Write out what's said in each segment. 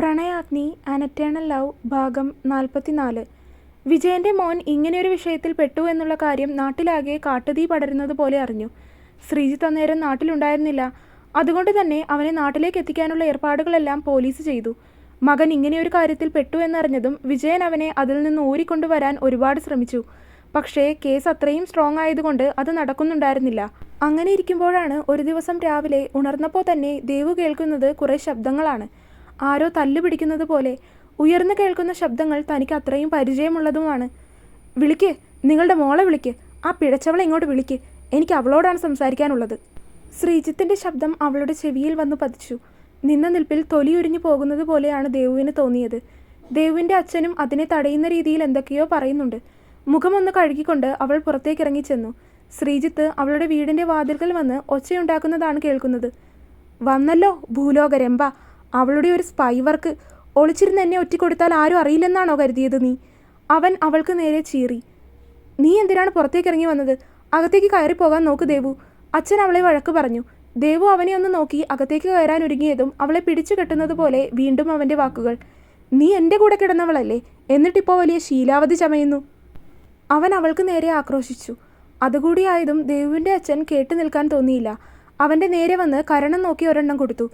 Pranayagni an eternal love ഭാഗം നാൽപ്പത്തിനാല്. വിജയന്റെ മോൻ ഇങ്ങനെയൊരു വിഷയത്തിൽ പെട്ടു എന്നുള്ള കാര്യം നാട്ടിലാകെ കാട്ടുതീ പടരുന്നത് പോലെ അറിഞ്ഞു. ശ്രീജിത്ത് അന്നേരം നാട്ടിലുണ്ടായിരുന്നില്ല. അതുകൊണ്ട് തന്നെ അവനെ നാട്ടിലേക്ക് എത്തിക്കാനുള്ള ഏർപ്പാടുകളെല്ലാം പോലീസ് ചെയ്തു. മകൻ ഇങ്ങനെയൊരു കാര്യത്തിൽ പെട്ടു എന്നറിഞ്ഞതും വിജയൻ അവനെ അതിൽ നിന്ന് ഊരിക്കൊണ്ടുവരാൻ ഒരുപാട് ശ്രമിച്ചു. പക്ഷേ കേസ് അത്രയും സ്ട്രോങ് ആയതുകൊണ്ട് അത് നടക്കുന്നുണ്ടായിരുന്നില്ല. അങ്ങനെ ഇരിക്കുമ്പോഴാണ് ഒരു ദിവസം രാവിലെ ഉണർന്നപ്പോൾ തന്നെ ദേവു കേൾക്കുന്നത് കുറേ ശബ്ദങ്ങളാണ്. ആരോ തല്ലു പിടിക്കുന്നത് പോലെ ഉയർന്നു കേൾക്കുന്ന ശബ്ദങ്ങൾ തനിക്ക് അത്രയും പരിചയമുള്ളതുമാണ്. വിളിക്ക് നിങ്ങളുടെ മോളെ വിളിക്ക് ആ പിഴച്ചവളെ ഇങ്ങോട്ട് വിളിക്ക് എനിക്ക് അവളോടാണ് സംസാരിക്കാനുള്ളത്. ശ്രീജിത്തിന്റെ ശബ്ദം അവളുടെ ചെവിയിൽ വന്നു പതിച്ചു. നിന്ന നിൽപ്പിൽ തൊലിയുരിഞ്ഞു പോകുന്നത് പോലെയാണ് ദേവുവിന് തോന്നിയത്. ദേവുവിന്റെ അച്ഛനും അതിനെ തടയുന്ന രീതിയിൽ എന്തൊക്കെയോ പറയുന്നുണ്ട്. മുഖമൊന്ന് കഴുകിക്കൊണ്ട് അവൾ പുറത്തേക്ക് ഇറങ്ങിച്ചെന്നു ശ്രീജിത്ത് അവളുടെ വീടിന്റെ വാതിൽക്കൽ വന്ന് ഒച്ചയുണ്ടാക്കുന്നതാണ് കേൾക്കുന്നത്. വന്നല്ലോ ഭൂലോകരംബ അവളുടെ ഒരു സ്പൈ വർക്ക് ഒളിച്ചിരുന്ന് എന്നെ ഒറ്റിക്കൊടുത്താൽ ആരും അറിയില്ലെന്നാണോ കരുതിയത് നീ? അവൻ അവൾക്ക് നേരെ ചീറി. നീ എന്തിനാണ് പുറത്തേക്ക് ഇറങ്ങി വന്നത്? അകത്തേക്ക് കയറി പോകാൻ നോക്ക് ദേവു. അച്ഛൻ അവളെ വഴക്ക് പറഞ്ഞു. ദേവു അവനെ ഒന്ന് നോക്കി അകത്തേക്ക് കയറാൻ ഒരുങ്ങിയതും അവളെ പിടിച്ചു കെട്ടുന്നത് പോലെ വീണ്ടും അവന്റെ വാക്കുകൾ. നീ എന്റെ കൂടെ കിടന്നവളല്ലേ? എന്നിട്ടിപ്പോൾ വലിയ ശീലാവധി ചമയുന്നു. അവൻ അവൾക്ക് നേരെ ആക്രോശിച്ചു. അതുകൂടിയായതും ദേവുവിന്റെ അച്ഛൻ കേട്ടു നിൽക്കാൻ തോന്നിയില്ല. അവന്റെ നേരെ വന്ന് കരണം നോക്കി ഒരെണ്ണം കൊടുത്തു.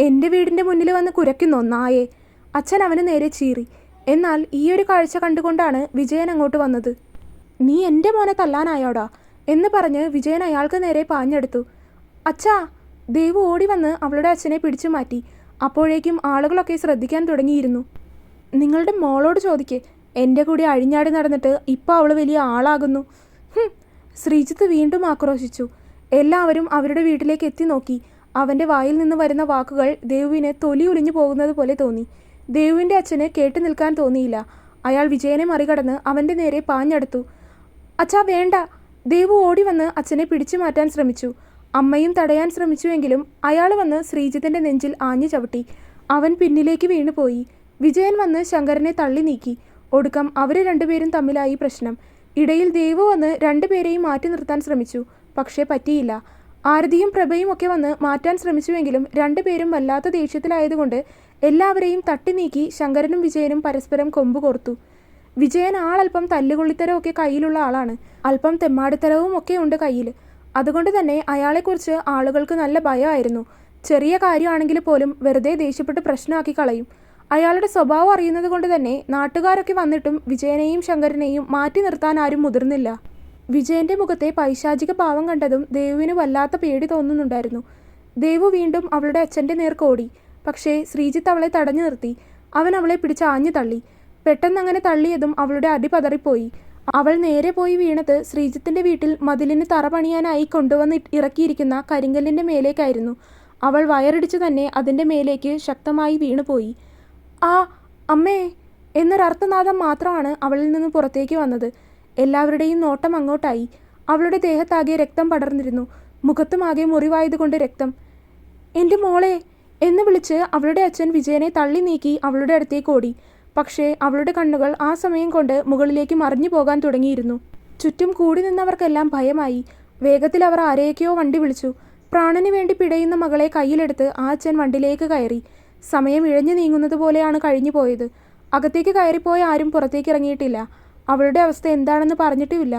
എന്റെ വീടിന്റെ മുന്നിൽ വന്ന് കുരയ്ക്കുന്നോ നായെ. അച്ഛൻ അവന് നേരെ ചീറി. എന്നാൽ ഈയൊരു കാഴ്ച കണ്ടുകൊണ്ടാണ് വിജയൻ അങ്ങോട്ട് വന്നത്. നീ എന്റെ മോനെ തല്ലാനായോടാ? എന്ന് പറഞ്ഞ് വിജയൻ അയാൾക്ക് നേരെ പാഞ്ഞെടുത്തു. അച്ഛാ. ദേവു ഓടി വന്ന് അവളുടെ അച്ഛനെ പിടിച്ചു മാറ്റി. അപ്പോഴേക്കും ആളുകളൊക്കെ ശ്രദ്ധിക്കാൻ തുടങ്ങിയിരുന്നു. നിങ്ങളുടെ മോളോട് ചോദിക്കേ. എന്റെ കൂടെ അഴിഞ്ഞാടി നടന്നിട്ട് ഇപ്പോൾ അവൾ വലിയ ആളാകുന്നു. ശ്രീജിത്ത് വീണ്ടും ആക്രോശിച്ചു. എല്ലാവരും അവരുടെ വീട്ടിലേക്ക് എത്തി നോക്കി. അവന്റെ വായിൽ നിന്ന് വരുന്ന വാക്കുകൾ ദേവുവിനെ തൊലി ഉലിഞ്ഞു പോകുന്നത് പോലെ തോന്നി. ദേവുവിന്റെ അച്ഛന് കേട്ടു നിൽക്കാൻ തോന്നിയില്ല. അയാൾ വിജയനെ മറികടന്ന് അവന്റെ നേരെ പാഞ്ഞടുത്തു. അച്ഛാ വേണ്ട. ദേവു ഓടി വന്ന് അച്ഛനെ പിടിച്ചു മാറ്റാൻ ശ്രമിച്ചു. അമ്മയും തടയാൻ ശ്രമിച്ചുവെങ്കിലും അയാൾ വന്ന് ശ്രീജിത്തിന്റെ നെഞ്ചിൽ ആഞ്ഞു ചവിട്ടി. അവൻ പിന്നിലേക്ക് വീണുപോയി. വിജയൻ വന്ന് ശങ്കരനെ തള്ളി നീക്കി. ഒടുക്കം അവർ രണ്ടുപേരും തമ്മിലായി പ്രശ്നം. ഇടയിൽ ദേവു വന്ന് രണ്ടുപേരെയും മാറ്റി നിർത്താൻ ശ്രമിച്ചു. പക്ഷേ പറ്റിയില്ല. ആരതിയും പ്രഭയും ഒക്കെ വന്ന് മാറ്റാൻ ശ്രമിച്ചുവെങ്കിലും രണ്ടുപേരും വല്ലാത്ത ദേഷ്യത്തിലായതുകൊണ്ട് എല്ലാവരെയും തട്ടി നീക്കി ശങ്കരനും വിജയനും പരസ്പരം കൊമ്പ് കോർത്തു. വിജയൻ ആളല്പം തല്ലുകൊള്ളിത്തരമൊക്കെ കയ്യിലുള്ള ആളാണ്. അല്പം തെമ്മാടിത്തരവും ഒക്കെ ഉണ്ട് കയ്യിൽ. അതുകൊണ്ട് തന്നെ അയാളെക്കുറിച്ച് ആളുകൾക്ക് നല്ല ഭയമായിരുന്നു. ചെറിയ കാര്യമാണെങ്കിൽ പോലും വെറുതെ ദേഷ്യപ്പെട്ട് പ്രശ്നമാക്കി കളയും. അയാളുടെ സ്വഭാവം അറിയുന്നത് കൊണ്ട് തന്നെ നാട്ടുകാരൊക്കെ വന്നിട്ടും വിജയനെയും ശങ്കരനെയും മാറ്റി നിർത്താൻ ആരും മുതിർന്നില്ല. വിജയന്റെ മുഖത്തെ പൈശാചിക ഭാവം കണ്ടതും ദേവുവിന് വല്ലാത്ത പേടി തോന്നുന്നുണ്ടായിരുന്നു. ദേവു വീണ്ടും അവളുടെ അച്ഛന്റെ നേർക്ക് ഓടി. പക്ഷേ ശ്രീജിത്ത് അവളെ തടഞ്ഞു നിർത്തി. അവൻ അവളെ പിടിച്ച് ആഞ്ഞു തള്ളി. പെട്ടെന്ന് അങ്ങനെ തള്ളിയതും അവളുടെ അടി പതറിപ്പോയി. അവൾ നേരെ പോയി വീണത് ശ്രീജിത്തിന്റെ വീട്ടിൽ മതിലിന് തറ പണിയാനായി കൊണ്ടുവന്ന് ഇറക്കിയിരിക്കുന്ന കരിങ്കല്ലിന്റെ മേലേക്കായിരുന്നു. അവൾ വയറിടിച്ചു തന്നെ അതിന്റെ മേലേക്ക് ശക്തമായി വീണുപോയി. ആ അമ്മേ! എന്നൊരർത്ഥനാദം മാത്രമാണ് അവളിൽ നിന്ന് പുറത്തേക്ക് വന്നത്. എല്ലാവരുടെയും നോട്ടം അങ്ങോട്ടായി. അവളുടെ ദേഹത്താകെ രക്തം പടർന്നിരുന്നു. മുഖത്തുമാകെ മുറിവായതുകൊണ്ട് രക്തം. എന്റെ മോളെ എന്ന് വിളിച്ച് അവളുടെ അച്ഛൻ വിജയനെ തള്ളി നീക്കി അവളുടെ അടുത്തേക്ക് ഓടി. പക്ഷേ അവളുടെ കണ്ണുകൾ ആ സമയം കൊണ്ട് മുകളിലേക്ക് മറിഞ്ഞു പോകാൻ തുടങ്ങിയിരുന്നു. ചുറ്റും കൂടി നിന്നവർക്കെല്ലാം ഭയമായി. വേഗത്തിൽ അവർ ആരെയൊക്കെയോ വണ്ടി വിളിച്ചു. പ്രാണന് വേണ്ടി പിടയുന്ന മകളെ കയ്യിലെടുത്ത് ആ അച്ഛൻ വണ്ടിയിലേക്ക് കയറി. സമയം ഇഴഞ്ഞു നീങ്ങുന്നത് പോലെയാണ് കഴിഞ്ഞു പോയത് അകത്തേക്ക് കയറിപ്പോയ ആരും പുറത്തേക്ക് ഇറങ്ങിയിട്ടില്ല. അവളുടെ അവസ്ഥ എന്താണെന്ന് പറഞ്ഞിട്ടുമില്ല.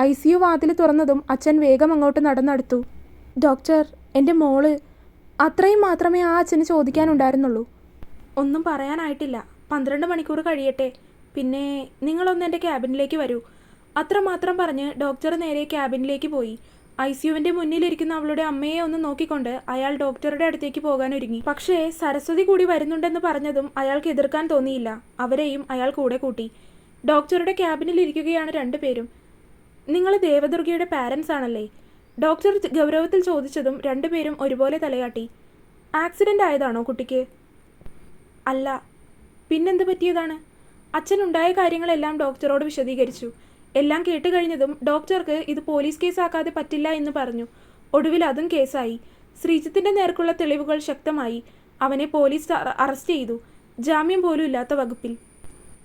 ഐ സി യു വാതിൽ തുറന്നതും അച്ഛൻ വേഗം അങ്ങോട്ട് നടന്നെടുത്തു. ഡോക്ടർ എന്റെ മോൾ. അത്രയും മാത്രമേ ആ അച്ഛന് ചോദിക്കാനുണ്ടായിരുന്നുള്ളൂ. ഒന്നും പറയാനായിട്ടില്ല. പന്ത്രണ്ട് മണിക്കൂർ കഴിയട്ടെ. പിന്നെ നിങ്ങളൊന്ന് എന്റെ ക്യാബിനിലേക്ക് വരൂ. അത്രമാത്രം പറഞ്ഞ് ഡോക്ടർ നേരെ ക്യാബിനിലേക്ക് പോയി. ഐ സിയുവിന്റെ മുന്നിലിരിക്കുന്ന അവളുടെ അമ്മയെ ഒന്ന് നോക്കിക്കൊണ്ട് അയാൾ ഡോക്ടറുടെ അടുത്തേക്ക് പോകാൻ ഒരുങ്ങി പക്ഷേ സരസ്വതി കൂടി വരുന്നുണ്ടെന്ന് പറഞ്ഞതും അയാൾക്ക് എതിർക്കാൻ തോന്നിയില്ല. അവരെയും അയാൾ കൂടെ കൂട്ടി. ഡോക്ടറുടെ ക്യാബിനിൽ ഇരിക്കുകയാണ് രണ്ടുപേരും. നിങ്ങൾ ദേവദുർഗയുടെ പാരൻസ് ആണല്ലേ? ഡോക്ടർ ഗൗരവത്തിൽ ചോദിച്ചതും രണ്ടുപേരും ഒരുപോലെ തലയാട്ടി. ആക്സിഡന്റ് ആയതാണോ കുട്ടിക്ക്? അല്ല. പിന്നെന്ത് പറ്റിയതാണ്? അച്ഛനുണ്ടായ കാര്യങ്ങളെല്ലാം ഡോക്ടറോട് വിശദീകരിച്ചു. എല്ലാം കേട്ട് കഴിഞ്ഞതും ഡോക്ടർക്ക് ഇത് പോലീസ് കേസാക്കാതെ പറ്റില്ല എന്ന് പറഞ്ഞു. ഒടുവിൽ അതും കേസായി. ശ്രീജിത്തിന്റെ നേർക്കുള്ള തെളിവുകൾ ശക്തമായി. അവനെ പോലീസ് അറസ്റ്റ് ചെയ്തു. ജാമ്യം പോലും ഇല്ലാത്ത വകുപ്പിൽ.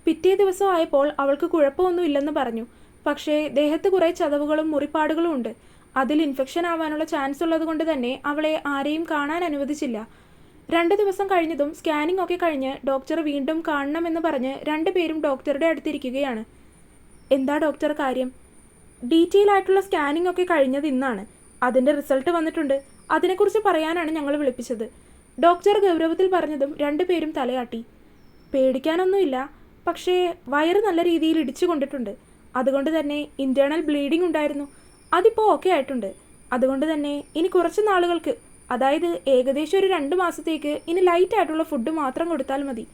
പിറ്റേ ദിവസം ആയപ്പോൾ അവൾക്ക് കുഴപ്പമൊന്നുമില്ലെന്ന് പറഞ്ഞു. പക്ഷേ ദേഹത്ത് കുറെ ചതവുകളും മുറിപ്പാടുകളും ഉണ്ട്. അതിൽ ഇൻഫെക്ഷൻ ആവാനുള്ള ചാൻസ് ഉള്ളത് കൊണ്ട് തന്നെ അവളെ ആരെയും കാണാൻ അനുവദിച്ചില്ല. രണ്ട് ദിവസം കഴിഞ്ഞതും സ്കാനിംഗ് ഒക്കെ കഴിഞ്ഞ് ഡോക്ടർ വീണ്ടും കാണണമെന്ന് പറഞ്ഞ് രണ്ടുപേരും ഡോക്ടറുടെ അടുത്തിരിക്കുകയാണ്. എന്താ ഡോക്ടർ കാര്യം? ഡീറ്റെയിൽ ആയിട്ടുള്ള സ്കാനിംഗ് ഒക്കെ കഴിഞ്ഞത് ഇന്നാണ്. അതിന്റെ റിസൾട്ട് വന്നിട്ടുണ്ട്. അതിനെക്കുറിച്ച് പറയാനാണ് ഞങ്ങൾ വിളിപ്പിച്ചത്. ഡോക്ടർ ഗൗരവത്തിൽ പറഞ്ഞതും രണ്ടുപേരും തലയാട്ടി. പേടിക്കാനൊന്നുമില്ല. പക്ഷേ വയറ് നല്ല രീതിയിൽ ഇടിച്ചു കൊണ്ടിട്ടുണ്ട്. അതുകൊണ്ട് തന്നെ ഇന്റേർണൽ ബ്ലീഡിംഗ് ഉണ്ടായിരുന്നു. അതിപ്പോൾ ഓക്കെ ആയിട്ടുണ്ട്. അതുകൊണ്ട് തന്നെ ഇനി കുറച്ച് നാളുകൾക്ക് അതായത് ഏകദേശം ഒരു രണ്ട് മാസത്തേക്ക് ഇനി ലൈറ്റ് ആയിട്ടുള്ള ഫുഡ് മാത്രം കൊടുത്താൽ മതി.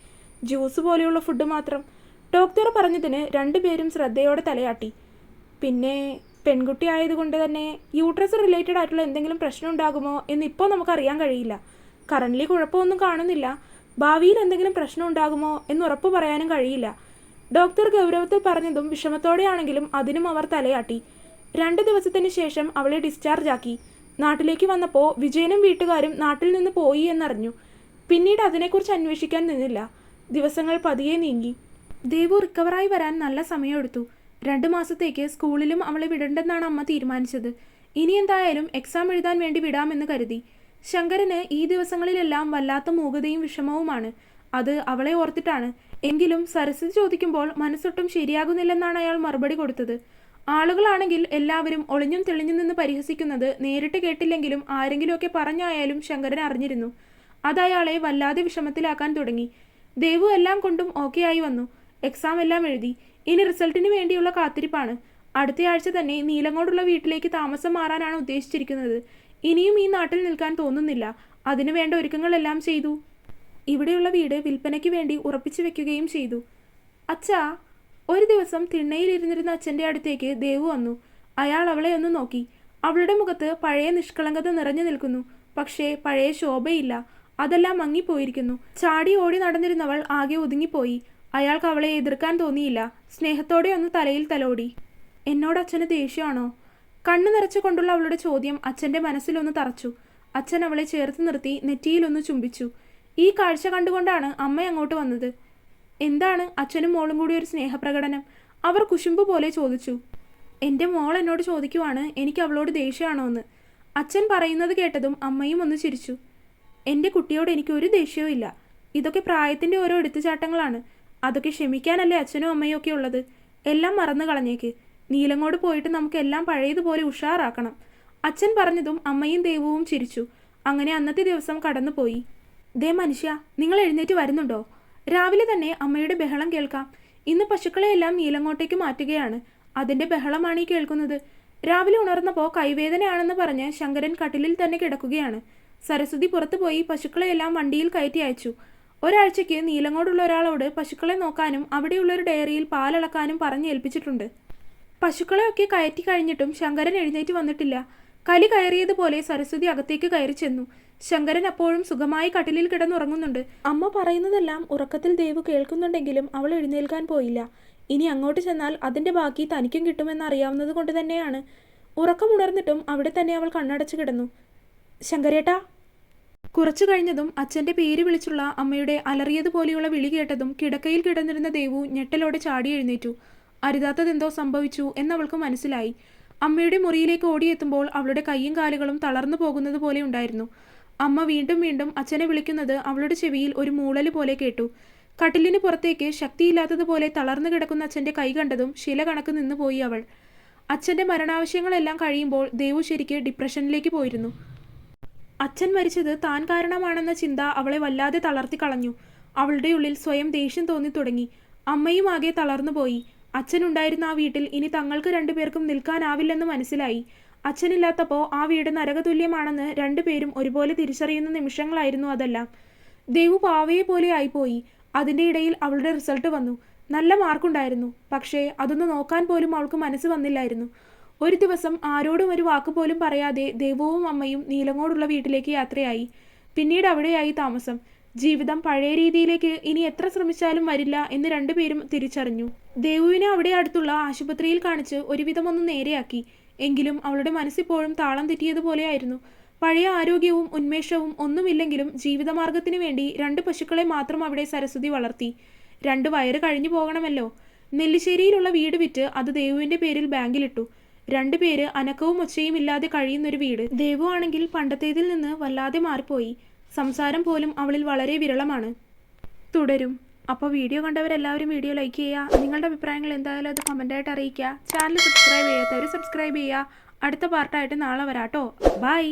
ജ്യൂസ് പോലെയുള്ള ഫുഡ് മാത്രം. ഡോക്ടർ പറഞ്ഞതിന് രണ്ടുപേരും ശ്രദ്ധയോടെ തലയാട്ടി. പിന്നെ പെൺകുട്ടി ആയതുകൊണ്ട് തന്നെ യൂട്രസ് റിലേറ്റഡ് ആയിട്ടുള്ള എന്തെങ്കിലും പ്രശ്നം ഉണ്ടാകുമോ എന്ന് ഇപ്പോൾ നമുക്കറിയാൻ കഴിയില്ല. കറന്റ്ലി കുഴപ്പമൊന്നും കാണുന്നില്ല. ഭാവിയിൽ എന്തെങ്കിലും പ്രശ്നം ഉണ്ടാകുമോ എന്ന് ഉറപ്പ് പറയാനും കഴിയില്ല. ഡോക്ടർ ഗൗരവത്തിൽ പറഞ്ഞതും വിഷമത്തോടെയാണെങ്കിലും അതിനും അവർ തലയാട്ടി. രണ്ട് ദിവസത്തിന് ശേഷം അവളെ ഡിസ്ചാർജ് ആക്കി. നാട്ടിലേക്ക് വന്നപ്പോൾ വിജയനും വീട്ടുകാരും നാട്ടിൽ നിന്ന് പോയി എന്നറിഞ്ഞു. പിന്നീട് അതിനെക്കുറിച്ച് അന്വേഷിക്കാൻ നിന്നില്ല. ദിവസങ്ങൾ പതിയെ നീങ്ങി. ദേവു റിക്കവറായി വരാൻ നല്ല സമയമെടുത്തു. രണ്ട് മാസത്തേക്ക് സ്കൂളിലും അവളെ വിടണ്ടെന്നാണ് അമ്മ തീരുമാനിച്ചത്. ഇനി എന്തായാലും എക്സാം എഴുതാൻ വേണ്ടി വിടാമെന്ന് കരുതി. ശങ്കരന് ഈ ദിവസങ്ങളിലെല്ലാം വല്ലാത്ത മൂകതയും വിഷമവുമാണ്. അത് അവളെ ഓർത്തിട്ടാണ്. എങ്കിലും സരസ്വതി ചോദിക്കുമ്പോൾ മനസ്സൊട്ടും ശരിയാകുന്നില്ലെന്നാണ് അയാൾ മറുപടി കൊടുത്തത്. ആളുകളാണെങ്കിൽ എല്ലാവരും ഒളിഞ്ഞും തെളിഞ്ഞു നിന്ന് പരിഹസിക്കുന്നത് നേരിട്ട് കേട്ടില്ലെങ്കിലും ആരെങ്കിലുമൊക്കെ പറഞ്ഞായാലും ശങ്കരൻ അറിഞ്ഞിരുന്നു. അത് അയാളെ വല്ലാതെ വിഷമത്തിലാക്കാൻ തുടങ്ങി. ദേവു എല്ലാം കൊണ്ടും ഓക്കെ ആയി വന്നു. എക്സാം എല്ലാം എഴുതി. ഇനി റിസൾട്ടിന് വേണ്ടിയുള്ള കാത്തിരിപ്പാണ്. അടുത്തയാഴ്ച തന്നെ നീലങ്ങോടുള്ള വീട്ടിലേക്ക് താമസം മാറാനാണ് ഉദ്ദേശിച്ചിരിക്കുന്നത്. ഇനിയും ഈ നാട്ടിൽ നിൽക്കാൻ തോന്നുന്നില്ല. അതിനു വേണ്ട ഒരുക്കങ്ങളെല്ലാം ചെയ്തു. ഇവിടെയുള്ള വീട് വിൽപ്പനയ്ക്ക് വേണ്ടി ഉറപ്പിച്ചു വെക്കുകയും ചെയ്തു. അച്ഛാ ഒരു ദിവസം തിണ്ണയിലിരുന്നിരുന്ന അച്ഛന്റെ അടുത്തേക്ക് ദേവു വന്നു. അയാൾ അവളെ ഒന്ന് നോക്കി. അവളുടെ മുഖത്ത് പഴയ നിഷ്കളങ്കത നിറഞ്ഞു നിൽക്കുന്നു. പക്ഷേ പഴയ ശോഭയില്ല. അതെല്ലാം മങ്ങിപ്പോയിരിക്കുന്നു. ചാടി ഓടി നടന്നിരുന്നവൾ ആകെ ഒതുങ്ങിപ്പോയി. അയാൾക്ക് അവളെ എതിർക്കാൻ തോന്നിയില്ല. സ്നേഹത്തോടെ ഒന്ന് തലയിൽ തലോടി. എന്നോട് അച്ഛന് ദേഷ്യമാണോ? കണ്ണു നിറച്ചുകൊണ്ടുള്ള അവളുടെ ചോദ്യം അച്ഛന്റെ മനസ്സിലൊന്ന് തറച്ചു. അച്ഛൻ അവളെ ചേർത്ത് നിർത്തി നെറ്റിയിലൊന്ന് ചുംബിച്ചു. ഈ കാഴ്ച കണ്ടുകൊണ്ടാണ് അമ്മ അങ്ങോട്ട് വന്നത്. എന്താണ് അച്ഛനും മോളും കൂടി ഒരു സ്നേഹപ്രകടനം? അവർ കുശുമ്പ് പോലെ ചോദിച്ചു. എന്റെ മോൾ എന്നോട് ചോദിക്കുവാണ് എനിക്ക് അവളോട് ദേഷ്യമാണോ എന്ന് അച്ഛൻ പറയുന്നത് കേട്ടതും അമ്മയും ഒന്ന് ചിരിച്ചു. എന്റെ കുട്ടിയോട് എനിക്ക് ഒരു ദേഷ്യവും ഇല്ല. ഇതൊക്കെ പ്രായത്തിന്റെ ഓരോ എടുത്തുചാട്ടങ്ങളാണ്. അതൊക്കെ ക്ഷമിക്കാനല്ലേ അച്ഛനും അമ്മയും ഒക്കെ ഉള്ളത്? എല്ലാം മറന്നു കളഞ്ഞേക്ക് നീലങ്ങോട് പോയിട്ട് നമുക്കെല്ലാം പഴയതുപോലെ ഉഷാറാക്കണം. അച്ഛൻ പറഞ്ഞതും അമ്മയും ദൈവവും ചിരിച്ചു. അങ്ങനെ അന്നത്തെ ദിവസം കടന്നുപോയി. ദേ മനുഷ്യ നിങ്ങൾ എഴുന്നേറ്റ് വരുന്നുണ്ടോ? രാവിലെ തന്നെ അമ്മയുടെ ബഹളം കേൾക്കാം. ഇന്ന് പശുക്കളെയെല്ലാം നീലങ്ങോട്ടേക്ക് മാറ്റുകയാണ്. അതിന്റെ ബഹളമാണ് ഈ കേൾക്കുന്നത്. രാവിലെ ഉണർന്നപ്പോൾ കൈവേദനയാണെന്ന് പറഞ്ഞ് ശങ്കരൻ കട്ടിലിൽ തന്നെ കിടക്കുകയാണ്. സരസ്വതി പുറത്തുപോയി പശുക്കളെയെല്ലാം വണ്ടിയിൽ കയറ്റി അയച്ചു. ഒരാഴ്ചയ്ക്ക് നീലങ്ങോടുള്ള ഒരാളോട് പശുക്കളെ നോക്കാനും അവിടെയുള്ളൊരു ഡയറിയിൽ പാലളക്കാനും പറഞ്ഞ് ഏൽപ്പിച്ചിട്ടുണ്ട്. പശുക്കളെയൊക്കെ കയറ്റി കഴിഞ്ഞിട്ടും ശങ്കരൻ എഴുന്നേറ്റ് വന്നിട്ടില്ല. കലി കയറിയതുപോലെ സരസ്വതി അകത്തേക്ക് കയറി ചെന്നു. ശങ്കരൻ അപ്പോഴും സുഖമായി കട്ടിലിൽ കിടന്നുറങ്ങുന്നുണ്ട്. അമ്മ പറയുന്നതെല്ലാം ഉറക്കത്തിൽ ദേവ് കേൾക്കുന്നുണ്ടെങ്കിലും അവൾ എഴുന്നേൽക്കാൻ പോയില്ല. ഇനി അങ്ങോട്ട് ചെന്നാൽ അതിന്റെ ബാക്കി തനിക്കും കിട്ടുമെന്ന് അറിയാവുന്നത് കൊണ്ട് തന്നെയാണ്. ഉറക്കമുണർന്നിട്ടും അവിടെ തന്നെ അവൾ കണ്ണടച്ചു കിടന്നു. ശങ്കരേട്ടാ. കുറച്ചു കഴിഞ്ഞതും അച്ഛന്റെ പേര് വിളിച്ചുള്ള അമ്മയുടെ അലറിയതുപോലെയുള്ള വിളി കേട്ടതും കിടക്കയിൽ കിടന്നിരുന്ന ദേവു ഞെട്ടലോടെ ചാടി എഴുന്നേറ്റു. അരുതാത്തതെന്തോ സംഭവിച്ചു എന്നവൾക്ക് മനസ്സിലായി. അമ്മയുടെ മുറിയിലേക്ക് ഓടിയെത്തുമ്പോൾ അവളുടെ കൈയും കാലുകളും തളർന്നു പോകുന്നത് പോലെ ഉണ്ടായിരുന്നു. അമ്മ വീണ്ടും വീണ്ടും അച്ഛനെ വിളിക്കുന്നത് അവളുടെ ചെവിയിൽ ഒരു മൂളൽ പോലെ കേട്ടു. കട്ടിലിന് പുറത്തേക്ക് ശക്തിയില്ലാത്തതുപോലെ തളർന്നു കിടക്കുന്ന അച്ഛന്റെ കൈ കണ്ടതും ശില കണക്ക് നിന്നുപോയി അവൾ. അച്ഛന്റെ മരണാവശ്യങ്ങളെല്ലാം കഴിയുമ്പോൾ ദേവു ശരിക്ക് ഡിപ്രഷനിലേക്ക് പോയിരുന്നു. അച്ഛൻ മരിച്ചത് താൻ കാരണമാണെന്ന ചിന്ത അവളെ വല്ലാതെ തളർത്തി കളഞ്ഞു. അവളുടെ ഉള്ളിൽ സ്വയം ദേഷ്യം തോന്നി തുടങ്ങി. അമ്മയും ആകെ തളർന്നുപോയി അച്ഛനുണ്ടായിരുന്ന ആ വീട്ടിൽ ഇനി തങ്ങൾക്ക് രണ്ടുപേർക്കും നിൽക്കാനാവില്ലെന്ന് മനസ്സിലായി. അച്ഛനില്ലാത്തപ്പോൾ ആ വീട് നരകതുല്യമാണെന്ന് രണ്ടുപേരും ഒരുപോലെ തിരിച്ചറിയുന്ന നിമിഷങ്ങളായിരുന്നു അതെല്ലാം. ദേവു പാവയെ പോലെ ആയിപ്പോയി. അതിന്റെ ഇടയിൽ അവളുടെ റിസൾട്ട് വന്നു. നല്ല മാർക്കുണ്ടായിരുന്നു. പക്ഷേ അതൊന്ന് നോക്കാൻ പോലും അവൾക്ക് മനസ്സ് വന്നില്ലായിരുന്നു. ഒരു ദിവസം ആരോടും ഒരു വാക്ക് പോലും പറയാതെ ദേവുവും അമ്മയും നീലങ്ങോടുള്ള വീട്ടിലേക്ക് യാത്രയായി. പിന്നീട് അവിടെയായി താമസം. ജീവിതം പഴയ രീതിയിലേക്ക് ഇനി എത്ര ശ്രമിച്ചാലും വരില്ല എന്ന് രണ്ടുപേരും തിരിച്ചറിഞ്ഞു. ദേവുവിനെ അവിടെ അടുത്തുള്ള ആശുപത്രിയിൽ കാണിച്ച് ഒരുവിധം ഒന്ന് നേരെയാക്കി. എങ്കിലും അവളുടെ മനസ്സിപ്പോഴും താളം തെറ്റിയതുപോലെയായിരുന്നു. പഴയ ആരോഗ്യവും ഉന്മേഷവും ഒന്നുമില്ലെങ്കിലും ജീവിതമാർഗത്തിന് വേണ്ടി രണ്ട് പശുക്കളെ മാത്രം അവിടെ സരസ്വതി വളർത്തി. രണ്ട് വയറ് കഴിഞ്ഞു പോകണമല്ലോ. നെല്ലിശ്ശേരിയിലുള്ള വീട് വിറ്റ് അത് ദേവുവിന്റെ പേരിൽ ബാങ്കിലിട്ടു. രണ്ടുപേര് അനക്കവും ഒച്ചയും ഇല്ലാതെ കഴിയുന്നൊരു വീട്. ദേവു ആണെങ്കിൽ പണ്ടത്തേതിൽ നിന്ന് വല്ലാതെ മാറിപ്പോയി. സംസാരം പോലും അവളിൽ വളരെ വിരളമാണ്. തുടരും. അപ്പോൾ വീഡിയോ കണ്ടവരെല്ലാവരും വീഡിയോ ലൈക്ക് ചെയ്യുക നിങ്ങളുടെ അഭിപ്രായങ്ങൾ എന്തായാലും അത് കമന്റായിട്ട് അറിയിക്കുക ചാനൽ സബ്സ്ക്രൈബ് ചെയ്യാത്തവർ സബ്സ്ക്രൈബ് ചെയ്യുക അടുത്ത പാർട്ടായിട്ട് നാളെ വരാട്ടോ. ബൈ